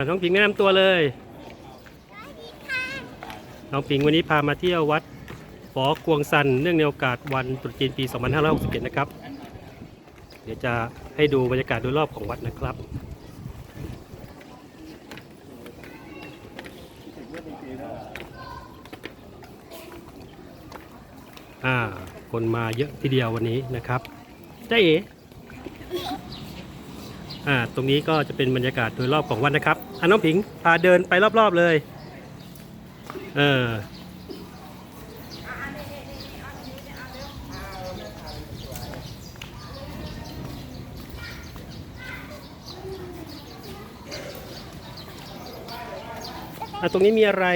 น้องปิงแนะนำตัวเลย น้องปิงวันนี้พามาเที่ยววัดฝอกวงซันเนื่องในโอกาสวันตรุษจีนปี 2561 นะครับ เดี๋ยวจะให้ดูบรรยากาศโดยรอบของวัดนะครับ อ่า คนมาเยอะทีเดียววันนี้นะครับเจ๊เอ๋อ่า ตรงนี้ก็จะเป็นบรรยากาศโดยรอบของวัดนะครับ อะน้องผิงพาเดินไปรอบๆเลย เอออะตรงนี้มีอะไร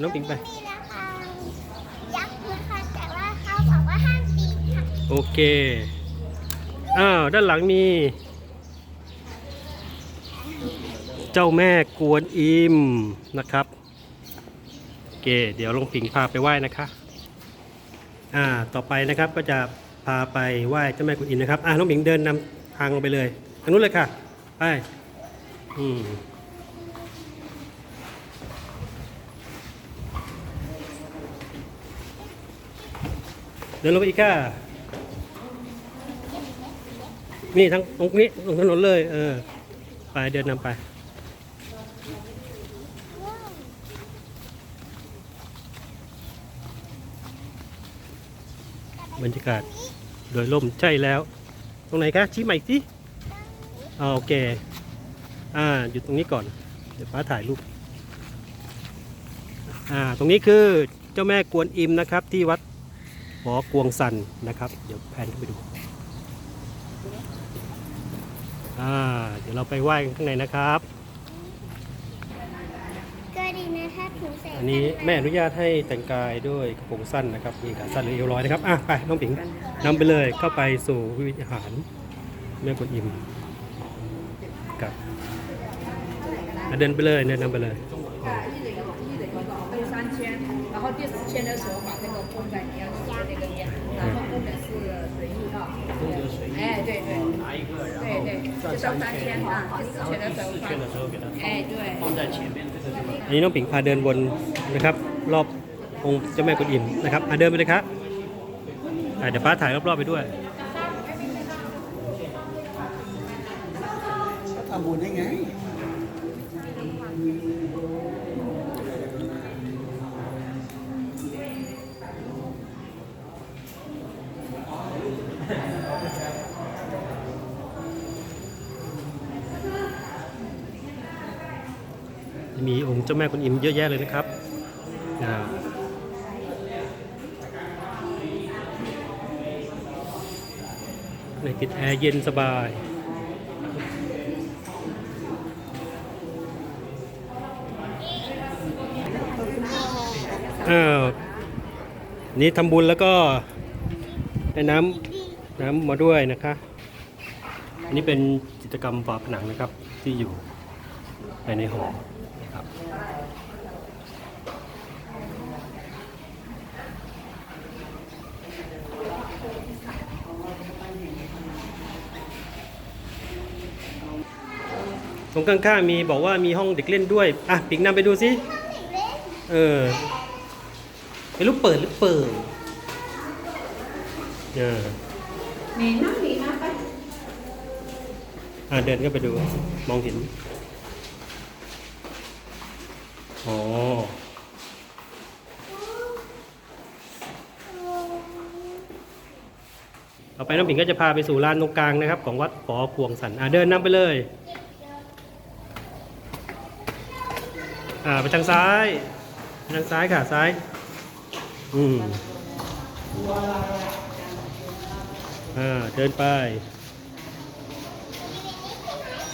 น้องผิงไปมีราคายักษ์นะคะแต่ว่าเขาบอกว่าห้ามปีนค่ะโอเคอ้าวด้านหลังมี เจ้าแม่กวนอิมนะครับโอเคเดี๋ยวลงผิงพาไปไหว้นะคะอ่าต่อไปนะครับก็จะพาไปไหว้เจ้าแม่กวนอิมนะครับอ่าน้องผิงเดินนำทางลงไปเลยทางนู้นเลยค่ะไปอืมเดินลงไปอีกค่ะนี่ทั้งตรงนี้ตรงถนนเลย เออ ไปเดินนำไป บรรยากาศโดยร่มใช่แล้ว ตรงไหนคะชี้ใหม่สิอ่าโอเค อ่าอยู่ตรงนี้ก่อน เดี๋ยวป้าถ่ายรูป อ่า ตรงนี้คือเจ้าแม่กวนอิมนะครับ ที่วัดหอกวงสันนะครับ เดี๋ยวแพนเข้าไปดู อ่า เดี๋ยวเราไปไหว้ข้างในนะครับ ก็ดีนะถ้าถูเสร็จ อันนี้แม่อนุญาตให้แต่งกายด้วยกระโปรงสั้นนะครับ มีขาสั้นหรือเอวลอยนะครับ อ่ะไปน้องผิงนำไปเลยเข้าไปสู่วิหารแม่กวนอิมครับอ่ะเดินไปเลยเดินนำไปเลย 对三千，然后第四千的时候把那个供在你要吃的那个面，然后供的是水蜜哈。哎，对对。对对， 就收三千啊，第四千的时候放。哎，对。 อันนี้น้องผิงพาเดินวนนะครับ รอบองค์เจ้าแม่กวนอิมนะครับอ่ะเดินไปเลยครับอ่ะเดี๋ยวป้าถ่ายรอบๆไปด้วย ก็ทำบุญได้ไง มีองค์เจ้าแม่กวนอิมเยอะแยะเลยนะครับอ่าในติดแอร์เย็นสบายอ้าวนี่ทำบุญแล้วก็ได้น้ำน้ำมาด้วยนะคะอันนี้เป็นจิตกรรมฝาผนังนะครับที่อยู่ภายในหอนะครับ ตรงข้างๆมีบอกว่ามีห้องเด็กเล่นด้วย อะปิกนำไปดูสิเออไม่รู้เปิดหรือเปิดเนี่นั่งนี่นะไปอะเดินก็ไปดูมองเห็นอ๋อต่อไปน้องปิ่นก็จะพาไปสู่ลานตรงกลางนะครับ ของวัดปอพวงสันอะเดินนำไปเลย อ่าไปทางซ้ายทางซ้ายค่ะซ้าย อืมอ่าเดินไป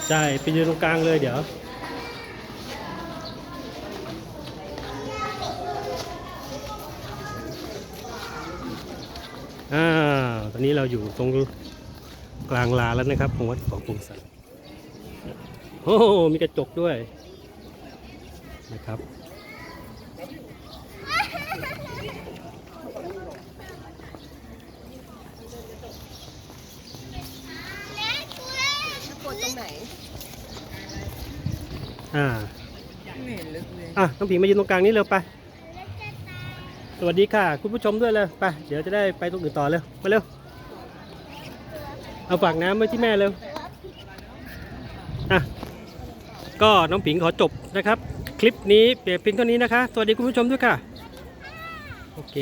ใช่ไปยืนตรงกลางเลยเดี๋ยวอ่าตอนนี้เราอยู่ตรงกลางลาแล้วนะครับของวัดของกรุงสันโอ้โหมีกระจกด้วย นะครับและกูเล่นกดตรงไหนอ่าอะน้องผิงมายืนตรงกลางนี้เร็วไป สวัสดีค่ะ คุณผู้ชมด้วยเลยไป เดี๋ยวจะได้ไปตรงอื่นต่อเร็วมาเร็ว เอาฝากน้ำไว้ที่แม่เร็ว อะ ก็น้องผิงขอจบนะครับ คลิปนี้เปลี่ยนเพียงเท่านี้นะคะ สวัสดีคุณผู้ชมด้วยค่ะ โอเค